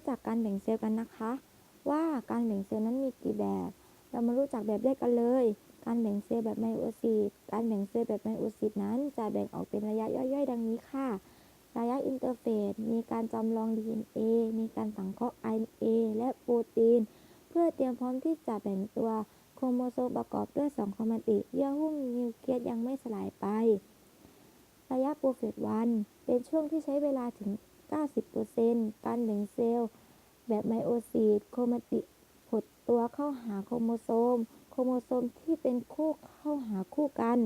รู้จักการแบ่งเซลล์กันนะคะ ว่าการแบ่งเซลล์นั้นมีกี่แบบ เรามารู้จักแบบแรกกันเลย การแบ่งเซลล์แบบไมโอซิสการแบ่งเซลล์แบบไมโอซิสนั้นจะแบ่งออกเป็นระยะย่อยๆ ดังนี้ค่ะ ระยะอินเตอร์เฟสมีการจำลอง DNA มีการสังเคราะห์ RNA และโปรตีน เพื่อเตรียมพร้อมที่จะแบ่งตัวโครโมโซมประกอบด้วย2โครมาติเยื่อหุ้มนิวเคลียสยังไม่สลายไป ระยะโปรเฟสวันเป็นช่วงที่ใช้เวลาถึง 90%การแบ่งเซลล์ แบบไมโอซิสโครมาติหดตัวเข้าหาโครโมโซม โครโมโซมที่เป็นคู่เข้าหาคู่กัน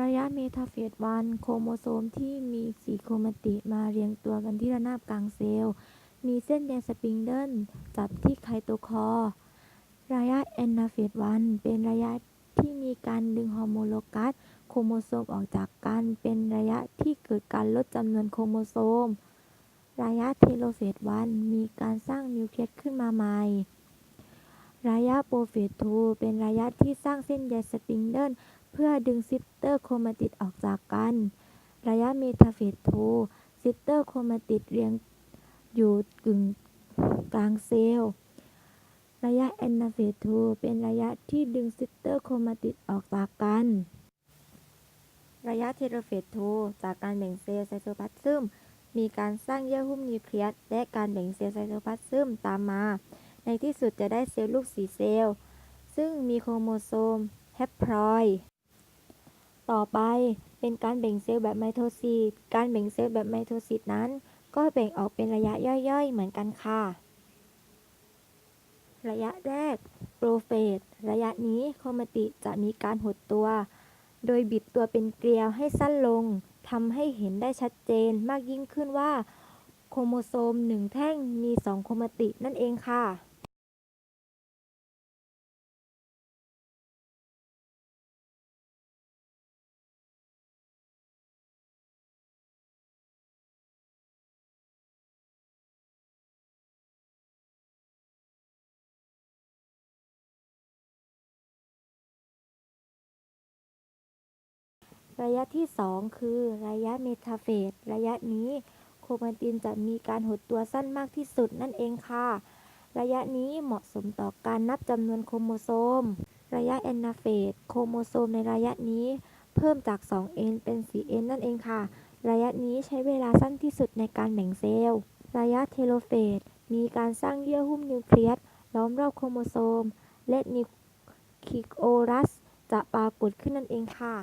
ระยะเมทาเฟสวันโครโมโซมที่มีสีโครมาติมาเรียงตัวกันที่ระนาบกลางเซลล์ มีเส้นใยสปริงเดิลจับที่ไคโตคอร์ระยะแอนนาเฟสวันเป็นระยะ ที่มีการดึงฮอร์โมโลกัสโครโมโซมออกจากกันเป็นระยะที่เกิดการลดจำนวนโครโมโซม ระยะเทโลเฟสวันมีการสร้างนิวเคลียสขึ้นมาใหม่ ระยะโปรเฟสทูเป็นระยะที่สร้างเส้นใยสปริงเดิลเพื่อดึงซิสเตอร์โครมาติดออกจากกัน ระยะเมทาเฟสทูซิสเตอร์โครมาติดเรียงอยู่กึ่งกลางเซลล์ ระยะแอนนาเฟสทูเป็นระยะที่ดึงซิสเตอร์โครมาติดออกจากกัน ระยะเทโลเฟสทูจากการแบ่งเซลล์ไซโตพลาสมมีการสร้างเยื่อหุ้มนิวเคลียสและการแบ่งเซลล์ไซโตพลาสมตามมา ในที่สุดจะได้เซลล์ลูกสีเซลล์ ซึ่งมีโครโมโซมแฮปพลอยต่อไปเป็นการแบ่งเซลล์แบบไมโทซิสการแบ่งเซลล์แบบไมโทซิสนั้น ก็แบ่งออกเป็นระยะย่อยๆ เหมือนกันค่ะ ระยะแรกโปรเฟสระยะนี้โครมติจะมีการหดตัว โดยบิดตัวเป็นเกลียวให้สั้นลงทำให้เห็นได้ชัดเจนมากยิ่งขึ้นว่า โครโมโซมหนึ่งแท่งมีสองโครมตินั่นเองค่ะ ระยะที่ 2 คือระยะเมทาเฟสระยะนี้โครมาตินจะมีการหดตัวสั้นมากที่สุดนั่นเองค่ะ ระยะนี้เหมาะสมต่อการนับจำนวนโครโมโซม ระยะแอนนาเฟสโครโมโซมในระยะนี้ เพิ่มจาก 2n เป็น 4n นั่นเองค่ะ ระยะนี้ใช้เวลาสั้นที่สุดในการแบ่งเซลล์ ระยะเทโลเฟสมีการสร้างเยื่อหุ้มนิวเคลียสล้อมรอบโครโมโซม และนิวคลีโอรัสจะปรากฏขึ้นนั่นเองค่ะ